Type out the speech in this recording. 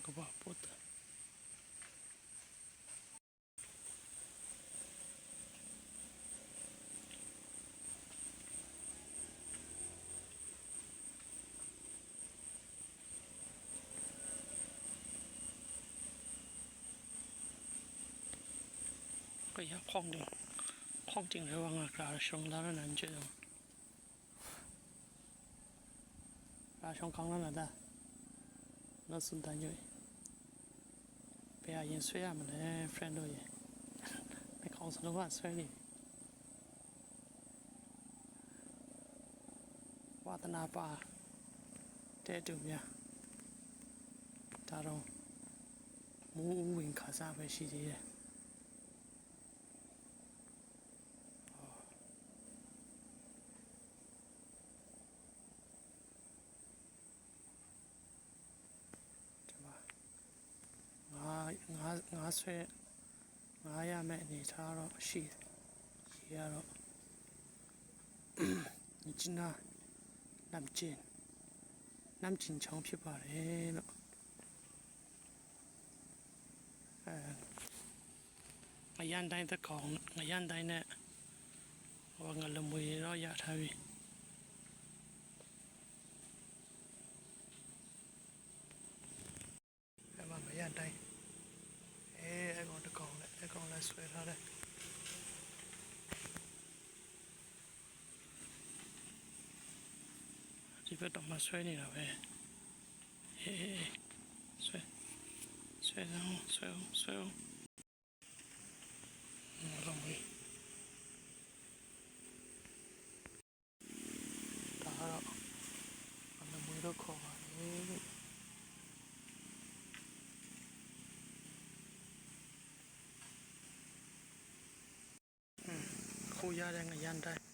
Аквапот. Я помню, помню, я вам играл, что он даже не делал. ราชองกังนั่นแหละนะน่าสนใจอยู่ ဘယ်အရင်ဆွဲရမလဲ friend တို့ရေမကောင်းစလုံးကဆွဲနေပြီဝါသနာပါတဲ့တူများဒါတော့မူးဦးဝင်ခါစားပဲရှိသေးတယ်ဒီမှာငါ ငါငါဆွဲငါရမယ့်အနေထားတော့ရှိတယ်ရေကတော့မြစ်ကြီးနားနမ်ကျင်နမ်ကျင်ချောင်းဖြစ်ပါတယ်လို့အဲငရန်တိုင်းတစ်ကောင်ငရန်တိုင်းနဲ့ဟောငလမွေတော့ရထားပြီ Soil lah, dah. 呗？嘿嘿，睡 Thomas khu gia đình là gian đây